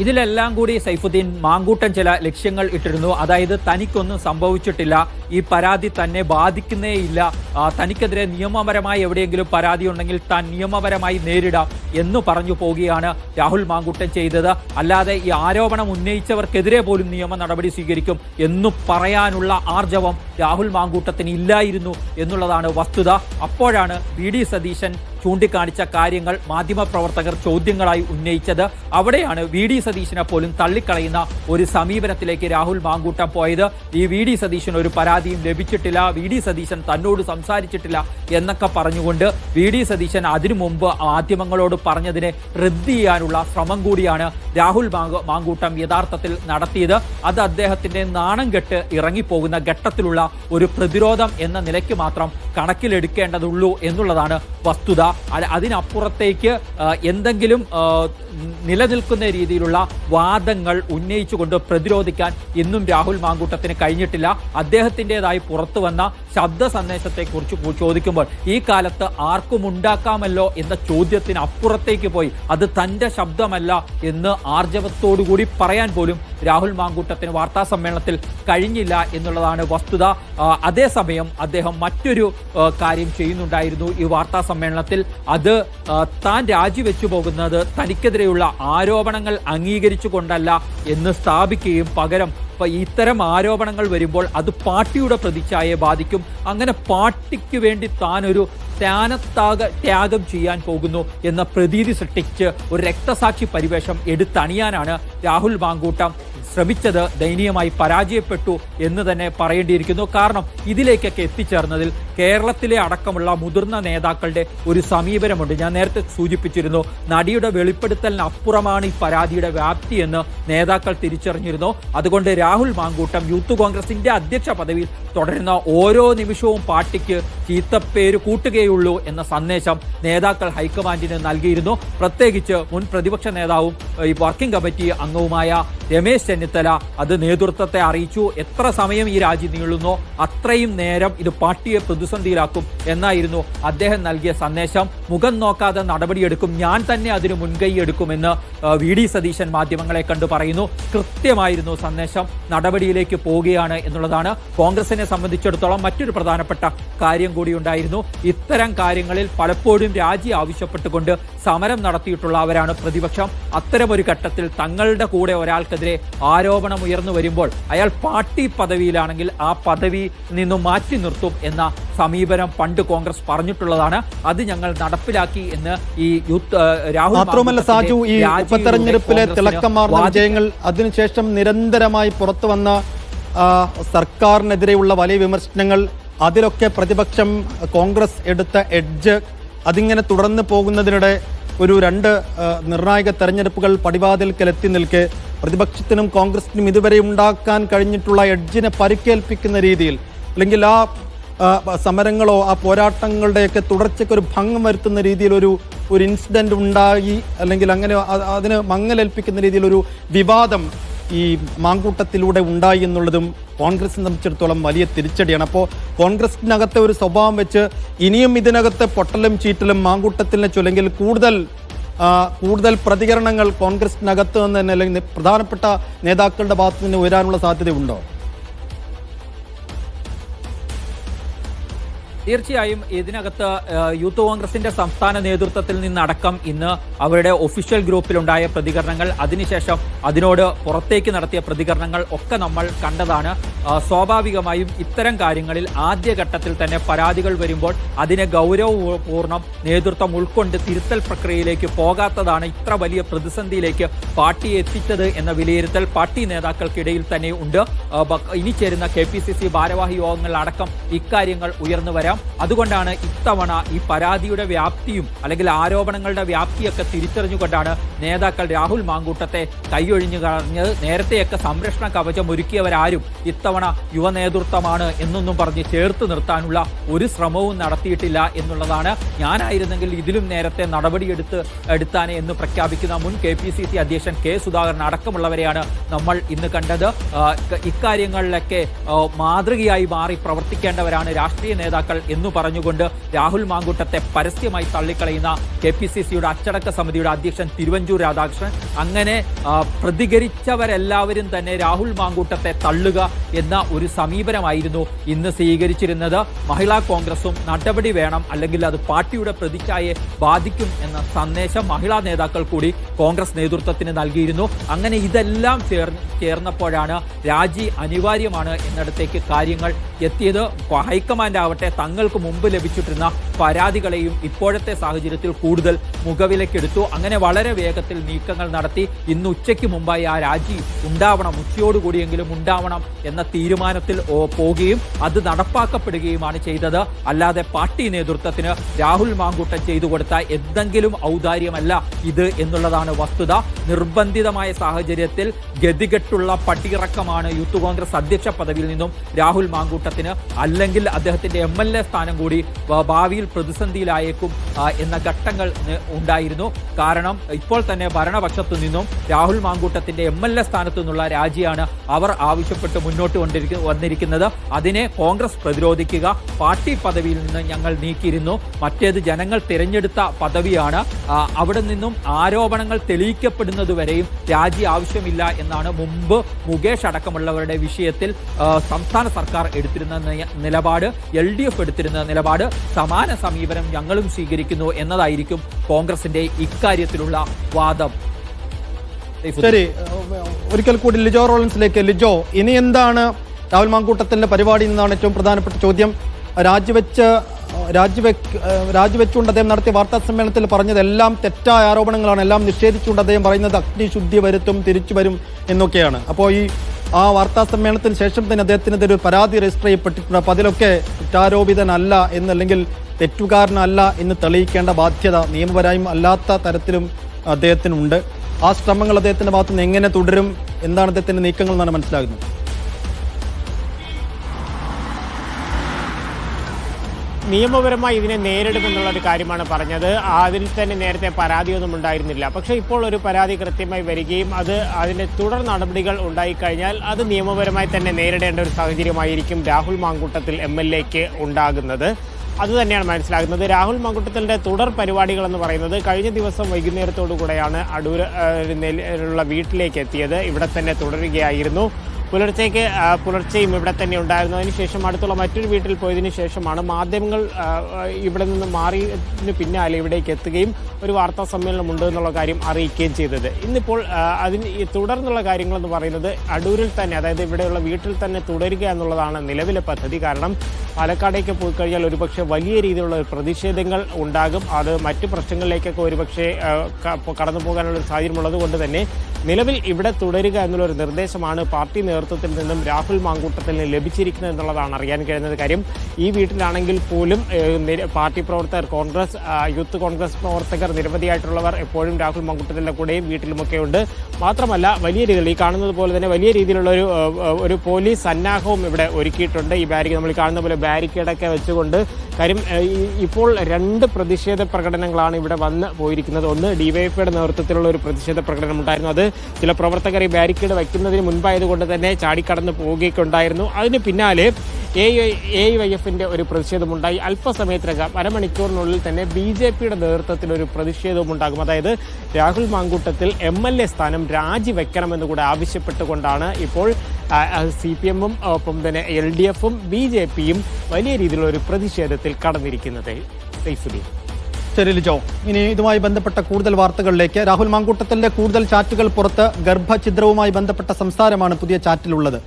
ഇതിലെല്ലാം കൂടി സൈഫുദ്ദീൻ മാങ്കൂട്ടൻ ചില ലക്ഷ്യങ്ങൾ ഇട്ടിരുന്നു. അതായത് തനിക്കൊന്നും സംഭവിച്ചിട്ടില്ല. ഈ പരാതി തന്നെ ബാധിക്കുന്നേയില്ല. തനിക്കെതിരെ നിയമപരമായി എവിടെയെങ്കിലും പരാതി ഉണ്ടെങ്കിൽ താൻ നിയമപരമായി നേരിടാം എന്ന് പറഞ്ഞു പോവുകയാണ് രാഹുൽ മാങ്കൂട്ടൻ ചെയ്തത്. അല്ലാതെ ഈ ആരോപണം ഉന്നയിച്ചവർക്കെതിരെ പോലും നിയമ നടപടി സ്വീകരിക്കും എന്നു പറയാനുള്ള ആർജവം രാഹുൽ മാങ്കൂട്ടത്തിന് ഇല്ലായിരുന്നു എന്നുള്ളതാണ് വസ്തുത. അപ്പോഴാണ് വി ഡി സതീശൻ ചൂണ്ടിക്കാണിച്ച കാര്യങ്ങൾ മാധ്യമപ്രവർത്തകർ ചോദ്യങ്ങളായി ഉന്നയിച്ചത് അവിടെയാണ് വി ഡി സതീശനെ പോലും തള്ളിക്കളയുന്ന ഒരു സമീപനത്തിലേക്ക് രാഹുൽ മാങ്കൂട്ടം പോയത്. ഈ വി ഡി സതീശന് ഒരു പരാതിയും ലഭിച്ചിട്ടില്ല. വി ഡി സതീശൻ തന്നോട് സംസാരിച്ചിട്ടില്ല എന്നൊക്കെ പറഞ്ഞുകൊണ്ട് വി ഡി സതീശൻ അതിനു മുമ്പ് മാധ്യമങ്ങളോട് പറഞ്ഞതിനെ റദ്ദ് ചെയ്യാനുള്ള ശ്രമം കൂടിയാണ് രാഹുൽ മാങ്കൂട്ടം യഥാർത്ഥത്തിൽ നടത്തിയത്. അത് അദ്ദേഹത്തിന്റെ നാണം കെട്ട് ഇറങ്ങിപ്പോകുന്ന ഘട്ടത്തിലുള്ള ഒരു പ്രതിരോധം എന്ന നിലയ്ക്ക് മാത്രം കണക്കിലെടുക്കേണ്ടതുള്ളൂ എന്നുള്ളതാണ് വസ്തുത. അതിനപ്പുറത്തേക്ക് എന്തെങ്കിലും നിലനിൽക്കുന്ന രീതിയിലുള്ള വാദങ്ങൾ ഉന്നയിച്ചുകൊണ്ട് പ്രതിരോധിക്കാൻ ഇന്നും രാഹുൽ മാങ്കൂട്ടത്തിന് കഴിഞ്ഞിട്ടില്ല. അദ്ദേഹത്തിന്റെതായി പുറത്തു വന്ന ശബ്ദ സന്ദേശത്തെക്കുറിച്ച് ചോദിക്കുമ്പോൾ ഈ കാലത്ത് ആർക്കും ഉണ്ടാക്കാമല്ലോ എന്ന ചോദ്യത്തിന് അപ്പുറത്തേക്ക് പോയി. അത് തന്റെ ശബ്ദമല്ല എന്ന് ആർജവത്തോടുകൂടി പറയാൻ പോലും രാഹുൽ മാങ്കൂട്ടത്തിന് വാർത്താ സമ്മേളനത്തിൽ കഴിഞ്ഞില്ല എന്നുള്ളതാണ് വസ്തുത. അതേസമയം അദ്ദേഹം മറ്റൊരു കാര്യം ചെയ്യുന്നുണ്ടായിരുന്നു ഈ വാർത്താ സമ്മേളനത്തിൽ. അത് താൻ രാജിവെച്ചു പോകുന്നത് തനിക്കെതിരെയുള്ള ആരോപണങ്ങൾ അംഗീകരിച്ചുകൊണ്ടല്ല എന്ന് സ്ഥാപിക്കുകയും പകരം ഇപ്പൊ ഇത്തരം ആരോപണങ്ങൾ വരുമ്പോൾ അത് പാർട്ടിയുടെ പ്രതിച്ഛായയെ ബാധിക്കും. അങ്ങനെ പാർട്ടിക്ക് വേണ്ടി താൻ ഒരു ത്യാനത്താക ത്യാഗം ചെയ്യാൻ പോകുന്നു എന്ന പ്രതീതി സൃഷ്ടിച്ച് ഒരു രക്തസാക്ഷി പരിവേഷം എടുത്തണിയാനാണ് രാഹുൽ മാങ്കൂട്ടം ശ്രമിച്ചത്. ദയനീയമായി പരാജയപ്പെട്ടു എന്ന് തന്നെ പറയേണ്ടിയിരിക്കുന്നു. കാരണം ഇതിലേക്കൊക്കെ എത്തിച്ചേർന്നതിൽ കേരളത്തിലെ അടക്കമുള്ള മുതിർന്ന നേതാക്കളുടെ ഒരു സമീപനമുണ്ട്. ഞാൻ നേരത്തെ സൂചിപ്പിച്ചിരുന്നു നടിയുടെ വെളിപ്പെടുത്തലിന് അപ്പുറമാണ് ഈ പരാതിയുടെ വ്യാപ്തി എന്ന് നേതാക്കൾ തിരിച്ചറിഞ്ഞിരുന്നു. അതുകൊണ്ട് രാഹുൽ മാങ്കൂട്ടം യൂത്ത് കോൺഗ്രസിന്റെ അധ്യക്ഷ പദവിയിൽ തുടരുന്ന ഓരോ നിമിഷവും പാർട്ടിക്ക് ചീത്തപ്പേര് കൂട്ടുകയുള്ളൂ എന്ന സന്ദേശം നേതാക്കൾ ഹൈക്കമാൻഡിന് നൽകിയിരുന്നു. പ്രത്യേകിച്ച് മുൻ പ്രതിപക്ഷ നേതാവും ഈ വർക്കിംഗ് കമ്മിറ്റി അംഗവുമായ രമേശ് ചെന്നിത്തല അത് നേതൃത്വത്തെ അറിയിച്ചു. എത്ര സമയം ഈ രാജി നീളുന്നോ അത്രയും നേരം ഇത് പാർട്ടിയെ പ്രതിസന്ധിയിലാക്കും എന്നായിരുന്നു അദ്ദേഹം നൽകിയ സന്ദേശം. മുഖം നോക്കാതെ നടപടിയെടുക്കും. ഞാൻ തന്നെ അതിന് മുൻകൈ എടുക്കുമെന്ന് ആ, വി ഡി സതീശൻ മാധ്യമങ്ങളെ കണ്ടു പറയുന്നു. കൃത്യമായിരുന്നു സന്ദേശം. നടപടിയിലേക്ക് പോവുകയാണ് എന്നുള്ളതാണ്. കോൺഗ്രസിനെ സംബന്ധിച്ചിടത്തോളം മറ്റൊരു പ്രധാനപ്പെട്ട കാര്യം കൂടി ഉണ്ടായിരുന്നു. ഇത്തരം കാര്യങ്ങളിൽ പലപ്പോഴും രാജി ആവശ്യപ്പെട്ടുകൊണ്ട് സമരം നടത്തിയിട്ടുള്ളവരാണ് പ്രതിപക്ഷം. അത്തരമൊരു ഘട്ടത്തിൽ തങ്ങളുടെ കൂടെ ഒരാൾക്കെതിരെ ആരോപണം ഉയർന്നു വരുമ്പോൾ അയാൾ പാർട്ടി പദവിയിലാണെങ്കിൽ ആ പദവി നിന്നും മാറ്റി നിർത്തും എന്ന സമീപനം പണ്ട് കോൺഗ്രസ് പറഞ്ഞിട്ടുള്ളതാണ്. അത് ഞങ്ങൾ നടപ്പിലാക്കി എന്ന് ഈ യൂത്ത് രാഹുൽ മാത്രമല്ല സാജു ഈ ഉപതെരഞ്ഞെടുപ്പിലെ തിളക്കമാർന്ന വിജയങ്ങൾ അതിനുശേഷം നിരന്തരമായി പുറത്തു വന്ന സർക്കാരിനെതിരെയുള്ള വലിയ വിമർശനങ്ങൾ അതിലൊക്കെ പ്രതിപക്ഷം കോൺഗ്രസ് എടുത്ത എഡ്ജ് അതിങ്ങനെ തുടർന്ന് പോകുന്നതിനിടെ ഒരു രണ്ട് നിർണായക തെരഞ്ഞെടുപ്പുകൾ പടിവാതിൽക്കലെത്തി നിൽക്കെ പ്രതിപക്ഷത്തിനും കോൺഗ്രസിനും ഇതുവരെ ഉണ്ടാക്കാൻ കഴിഞ്ഞിട്ടുള്ള എഡ്ജിനെ പരിക്കേൽപ്പിക്കുന്ന രീതിയിൽ അല്ലെങ്കിൽ ആ, സമരങ്ങളോ ആ പോരാട്ടങ്ങളുടെയൊക്കെ തുടർച്ചയ്ക്ക് ഒരു ഭംഗം വരുത്തുന്ന രീതിയിൽ ഒരു ഇൻസിഡന്റ് ഉണ്ടായി അല്ലെങ്കിൽ അങ്ങനെ അതിന് മങ്ങലേൽപ്പിക്കുന്ന രീതിയിലൊരു വിവാദം ഈ മാങ്കൂട്ടത്തിലൂടെ ഉണ്ടായി എന്നുള്ളതും കോൺഗ്രസിനെ സംബന്ധിച്ചിടത്തോളം വലിയ തിരിച്ചടിയാണ്. അപ്പോൾ കോൺഗ്രസിനകത്തെ ഒരു സ്വഭാവം വെച്ച് ഇനിയും ഇതിനകത്ത് പൊട്ടലും ചീറ്റലും മാങ്കൂട്ടത്തിനെ ചൊല്ലെങ്കിൽ കൂടുതൽ കൂടുതൽ പ്രതികരണങ്ങൾ കോൺഗ്രസിനകത്ത് നിന്ന് തന്നെ അല്ലെങ്കിൽ പ്രധാനപ്പെട്ട നേതാക്കളുടെ ഭാഗത്ത് നിന്ന് ഉയരാനുള്ള സാധ്യതയുണ്ടോ? തീർച്ചയായും ഇതിനകത്ത് യൂത്ത് കോൺഗ്രസിന്റെ സംസ്ഥാന നേതൃത്വത്തിൽ നിന്നടക്കം ഇന്ന് അവരുടെ ഒഫീഷ്യൽ ഗ്രൂപ്പിലുണ്ടായ പ്രതികരണങ്ങൾ അതിനുശേഷം അതിനോട് പുറത്തേക്ക് നടത്തിയ പ്രതികരണങ്ങൾ ഒക്കെ നമ്മൾ കണ്ടതാണ്. സ്വാഭാവികമായും ഇത്തരം കാര്യങ്ങളിൽ ആദ്യഘട്ടത്തിൽ തന്നെ പരാതികൾ വരുമ്പോൾ അതിനെ ഗൗരവപൂർണം നേതൃത്വം ഉൾക്കൊണ്ട് തിരുത്തൽ പ്രക്രിയയിലേക്ക് പോകാത്തതാണ് ഇത്ര വലിയ പ്രതിസന്ധിയിലേക്ക് പാർട്ടി എത്തിച്ചത് എന്ന വിലയിരുത്തൽ പാർട്ടി നേതാക്കൾക്കിടയിൽ തന്നെ ഉണ്ട്. ഇനി ചേരുന്ന കെ ഭാരവാഹി യോഗങ്ങളിലടക്കം ഇക്കാര്യങ്ങൾ ഉയർന്നു വരാം. അതുകൊണ്ടാണ് ഇത്തവണ ഈ പരാതിയുടെ വ്യാപ്തിയും അല്ലെങ്കിൽ ആരോപണങ്ങളുടെ വ്യാപ്തിയൊക്കെ തിരിച്ചറിഞ്ഞുകൊണ്ടാണ് നേതാക്കൾ രാഹുൽ മാങ്കൂട്ടത്തെ കൈയൊഴിഞ്ഞു കളഞ്ഞത്. നേരത്തെയൊക്കെ സംരക്ഷണ കവചം ഒരുക്കിയവരാരും ഇത്തവണ യുവ നേതൃത്വമാണ് എന്നൊന്നും പറഞ്ഞ് ചേർത്ത് നിർത്താനുള്ള ഒരു ശ്രമവും നടത്തിയിട്ടില്ല എന്നുള്ളതാണ് ഞാനായിരുന്നെങ്കിൽ ഇതിലും നേരത്തെ നടപടിയെടുത്ത് എടുത്താനേ എന്ന് പ്രഖ്യാപിക്കുന്ന മുൻ കെ പി സി സി അധ്യക്ഷൻ കെ സുധാകരൻ അടക്കമുള്ളവരെയാണ് നമ്മൾ ഇന്ന് കണ്ടത്. ഇക്കാര്യങ്ങളിലൊക്കെ മാതൃകയായി മാറി പ്രവർത്തിക്കേണ്ടവരാണ് രാഷ്ട്രീയ നേതാക്കൾ എന്ന് പറഞ്ഞുകൊണ്ട് രാഹുൽ മാങ്കൂട്ടത്തെ പരസ്യമായി തള്ളിക്കളയുന്ന കെ പി സി സിയുടെ അച്ചടക്ക സമിതിയുടെ അധ്യക്ഷൻ തിരുവഞ്ചൂർ രാധാകൃഷ്ണൻ. അങ്ങനെ പ്രതികരിച്ചവരെല്ലാവരും തന്നെ രാഹുൽ മാങ്കൂട്ടത്തെ തള്ളുക എന്ന ഒരു സമീപനമായിരുന്നു ഇന്ന് സ്വീകരിച്ചിരുന്നത്. മഹിളാ കോൺഗ്രസും നടപടി വേണം അല്ലെങ്കിൽ അത് പാർട്ടിയുടെ പ്രതിച്ഛായെ ബാധിക്കും എന്ന സന്ദേശം മഹിളാ നേതാക്കൾ കൂടി കോൺഗ്രസ് നേതൃത്വത്തിന് നൽകിയിരുന്നു. അങ്ങനെ ഇതെല്ലാം ചേർന്ന് ചേർന്നപ്പോഴാണ് രാജി അനിവാര്യമാണ് എന്നിടത്തേക്ക് കാര്യങ്ങൾ എത്തിയത്. ഹൈക്കമാൻഡ് ആവട്ടെ തങ്ങൾക്ക് മുമ്പ് ലഭിച്ചിട്ടിരുന്ന പരാതികളെയും ഇപ്പോഴത്തെ സാഹചര്യത്തിൽ കൂടുതൽ മുഖവിലക്കെടുത്തു. അങ്ങനെ വളരെ വേഗത്തിൽ നീക്കങ്ങൾ നടത്തി. ഇന്ന് ഉച്ചയ്ക്ക് മുമ്പായി ആ രാജി ഉണ്ടാവണം ഉച്ചയോടുകൂടിയെങ്കിലും ഉണ്ടാവണം എന്ന തീരുമാനത്തിൽ പോകുകയും അത് നടപ്പാക്കപ്പെടുകയുമാണ് ചെയ്തത്. അല്ലാതെ പാർട്ടി നേതൃത്വത്തിന് രാഹുൽ മാങ്കൂട്ടം ചെയ്തു കൊടുത്ത എന്തെങ്കിലും ഔദാര്യമല്ല ഇത് എന്നുള്ളതാണ് വസ്തുത. നിർബന്ധിതമായ സാഹചര്യത്തിൽ ഗതികെട്ടുള്ള പട്ടിയിറക്കമാണ് യൂത്ത് കോൺഗ്രസ് അധ്യക്ഷ പദവിയിൽ നിന്നും രാഹുൽ മാങ്കൂട്ടത്തിന്. അല്ലെങ്കിൽ അദ്ദേഹത്തിന്റെ എം എൽ എ സ്ഥാനം കൂടി ഭാവിയിൽ പ്രതിസന്ധിയിലായേക്കും എന്ന ഘട്ടങ്ങൾ ഉണ്ടായിരുന്നു. കാരണം ഇപ്പോൾ തന്നെ ഭരണപക്ഷത്തു നിന്നും രാഹുൽ മാങ്കൂട്ടത്തിന്റെ എം എൽ എ സ്ഥാനത്തു നിന്നുള്ള രാജിയാണ് അവർ ആവശ്യപ്പെട്ട് മുന്നോട്ട് വന്നിരിക്കുന്നത്. അതിനെ കോൺഗ്രസ് പ്രതിരോധിക്കുക പാർട്ടി പദവിയിൽ നിന്ന് ഞങ്ങൾ നീക്കിയിരുന്നു. മറ്റേത് ജനങ്ങൾ തിരഞ്ഞെടുത്ത പദവിയാണ്. അവിടെ നിന്നും ആരോപണങ്ങൾ തെളിയിക്കപ്പെടുന്നതുവരെയും രാജി ആവശ്യമില്ല എന്നാണ് മുമ്പ് മുകേഷ് അടക്കമുള്ളവരുടെ വിഷയത്തിൽ സംസ്ഥാന സർക്കാർ എടുത്തിരുന്ന നിലപാട്. എൽ ഡി എഫ് എടുത്തിരുന്ന നിലപാട് സമാന സമീപനം ഞങ്ങളും സ്വീകരിക്കുന്നു എന്നതായിരിക്കും കോൺഗ്രസിന്റെ ഇക്കാര്യത്തിലുള്ള വാദം. ശരി ഒരിക്കൽ കൂടി ലിജോ റോളൻസിലേക്ക്. ലിജോ ഇനി എന്താണ് രാഹുൽ മാങ്കൂട്ടത്തിന്റെ പരിപാടി എന്നാണ് ഏറ്റവും പ്രധാനപ്പെട്ട ചോദ്യം? രാജിവെച്ച് രാജിവെക്ക് രാജിവെച്ചുകൊണ്ട് അദ്ദേഹം നടത്തിയ വാർത്താ സമ്മേളനത്തിൽ പറഞ്ഞത് എല്ലാം തെറ്റായ ആരോപണങ്ങളാണ്. എല്ലാം നിഷേധിച്ചുകൊണ്ട് അദ്ദേഹം പറയുന്നത് അഗ്നിശുദ്ധി വരുത്തും തിരിച്ചു വരും എന്നൊക്കെയാണ്. അപ്പോൾ ഈ ആ വാർത്താ സമ്മേളനത്തിന് ശേഷം തന്നെ അദ്ദേഹത്തിനെതിരെ ഒരു പരാതി രജിസ്റ്റർ ചെയ്യപ്പെട്ടിട്ടുണ്ട്. അപ്പൊ അതിലൊക്കെ കുറ്റാരോപിതനല്ല എന്നല്ലെങ്കിൽ തെറ്റുകാരനല്ല എന്ന് തെളിയിക്കേണ്ട ബാധ്യത നിയമപരായും അല്ലാത്ത തരത്തിലും അദ്ദേഹത്തിനുണ്ട്. ആ ശ്രമങ്ങൾ അദ്ദേഹത്തിന്റെ ഭാഗത്തുനിന്ന് എങ്ങനെ തുടരും? എന്താണ് അദ്ദേഹത്തിന്റെ നീക്കങ്ങൾ എന്നാണ് മനസ്സിലാകുന്നത്? നിയമപരമായി ഇതിനെ നേരിടുമെന്നുള്ള ഒരു കാര്യമാണ് പറഞ്ഞത്. അതിൽ തന്നെ നേരത്തെ പരാതിയൊന്നും ഉണ്ടായിരുന്നില്ല. പക്ഷേ ഇപ്പോൾ ഒരു പരാതി കൃത്യമായി വരികയും അത് അതിന്റെ തുടർ നടപടികൾ ഉണ്ടായിക്കഴിഞ്ഞാൽ അത് നിയമപരമായി തന്നെ നേരിടേണ്ട ഒരു സാഹചര്യമായിരിക്കും രാഹുൽ മാങ്കൂട്ടത്തിൽ എം എൽ എക്ക് ഉണ്ടാകുന്നത്. അത് തന്നെയാണ് മനസ്സിലാകുന്നത്. രാഹുൽ മാങ്കുട്ടത്തിന്റെ തുടർ പരിപാടികൾ എന്ന് പറയുന്നത് കഴിഞ്ഞ ദിവസം വൈകുന്നേരത്തോടു കൂടെയാണ് അടൂർ ഉള്ള വീട്ടിലേക്ക് എത്തിയത്. ഇവിടെ തന്നെ തുടരുകയായിരുന്നു. പുലർച്ചയ്ക്ക് പുലർച്ചെയും ഇവിടെ തന്നെ ഉണ്ടായിരുന്നു അതിനുശേഷം അടുത്തുള്ള മറ്റൊരു വീട്ടിൽ പോയതിനു ശേഷമാണ് മാധ്യമങ്ങൾ ഇവിടെ നിന്ന് മാറിയതിന് പിന്നാലെ ഇവിടേക്ക് എത്തുകയും ഒരു വാർത്താ സമ്മേളനം ഉണ്ട് എന്നുള്ള കാര്യം അറിയിക്കുകയും ചെയ്തത്. ഇന്നിപ്പോൾ അതിന് തുടർന്നുള്ള കാര്യങ്ങളെന്ന് പറയുന്നത് അടൂരിൽ തന്നെ അതായത് ഇവിടെയുള്ള വീട്ടിൽ തന്നെ തുടരുക എന്നുള്ളതാണ് നിലവിലെ പദ്ധതി. കാരണം പാലക്കാടേക്ക് പോയി കഴിഞ്ഞാൽ ഒരുപക്ഷെ വലിയ രീതിയിലുള്ള പ്രതിഷേധങ്ങൾ ഉണ്ടാകും. അത് മറ്റു പ്രശ്നങ്ങളിലേക്കൊക്കെ ഒരുപക്ഷെ കടന്നു പോകാനുള്ള സാഹചര്യമുള്ളത് കൊണ്ട് തന്നെ നിലവിൽ ഇവിടെ തുടരുക എന്നുള്ള ഒരു നിർദ്ദേശമാണ് പാർട്ടി നേതൃത്വത്തിൽ നിന്നും രാഹുൽ മാങ്കൂട്ടത്തിന് ലഭിച്ചിരിക്കുന്നത് എന്നുള്ളതാണ് അറിയാൻ കഴിയുന്നത് കാര്യം. ഈ വീട്ടിലാണെങ്കിൽ പോലും പാർട്ടി പ്രവർത്തകർ കോൺഗ്രസ് യൂത്ത് കോൺഗ്രസ് പ്രവർത്തകർ നിരവധിയായിട്ടുള്ളവർ എപ്പോഴും രാഹുൽ മാങ്കൂട്ടത്തിന്റെ കൂടെയും വീട്ടിലുമൊക്കെ ഉണ്ട് മാത്രമല്ല വലിയ രീതിയിൽ ഈ കാണുന്നത് പോലെ തന്നെ വലിയ രീതിയിലുള്ള ഒരു ഒരു പോലീസ് സന്നാഹവും ഇവിടെ ഒരുക്കിയിട്ടുണ്ട്. ഈ ബാരിക്കേഡ് നമ്മൾ കാണുന്ന പോലെ ബാരിക്കേഡൊക്കെ വെച്ചുകൊണ്ട്. കാര്യം ഇപ്പോൾ രണ്ട് പ്രതിഷേധ പ്രകടനങ്ങളാണ് ഇവിടെ വന്ന് പോയിരിക്കുന്നത്. ഒന്ന് ഡിവൈഎഫ്ഐയുടെ നേതൃത്വത്തിലുള്ള ഒരു പ്രതിഷേധ പ്രകടനം ഉണ്ടായിരുന്നു അത് ചില പ്രവർത്തകർ ഈ ബാരിക്കേഡ് വയ്ക്കുന്നതിന് മുൻപായതുകൊണ്ട് തന്നെ ചാടിക്കടന്ന് പോവുകയൊക്കെ ഉണ്ടായിരുന്നു അതിന് പിന്നാലെ എ എ വൈ എഫിന്റെ ഒരു പ്രതിഷേധമുണ്ടായി. അല്പസമയത്തിനകം അരമണിക്കൂറിനുള്ളിൽ തന്നെ ബി ജെ പിയുടെ നേതൃത്വത്തിൽ ഒരു പ്രതിഷേധവും ഉണ്ടാകും അതായത് Rahul Mamkootathil M L A സ്ഥാനം രാജിവെക്കണമെന്ന് കൂടെ ആവശ്യപ്പെട്ടുകൊണ്ടാണ് ഇപ്പോൾ സി പി എമ്മും ഒപ്പം തന്നെ എൽ ഡി എഫും ബി ജെ പിയും വലിയ രീതിയിലുള്ള ഒരു പ്രതിഷേധത്തിൽ കടന്നിരിക്കുന്നത്. സൈഫുദ്ദീൻ ശരി ലിജോ ഇനി ഇതുമായി ബന്ധപ്പെട്ട കൂടുതൽ വാർത്തകളിലേക്ക് രാഹുൽ മാങ്കൂട്ടത്തിന്റെ കൂടുതൽ ചാറ്റുകൾ പുറത്ത് ഗർഭഛിദ്രവുമായി ബന്ധപ്പെട്ട സംസാരമാണ് പുതിയ ചാറ്റിലുള്ളത്.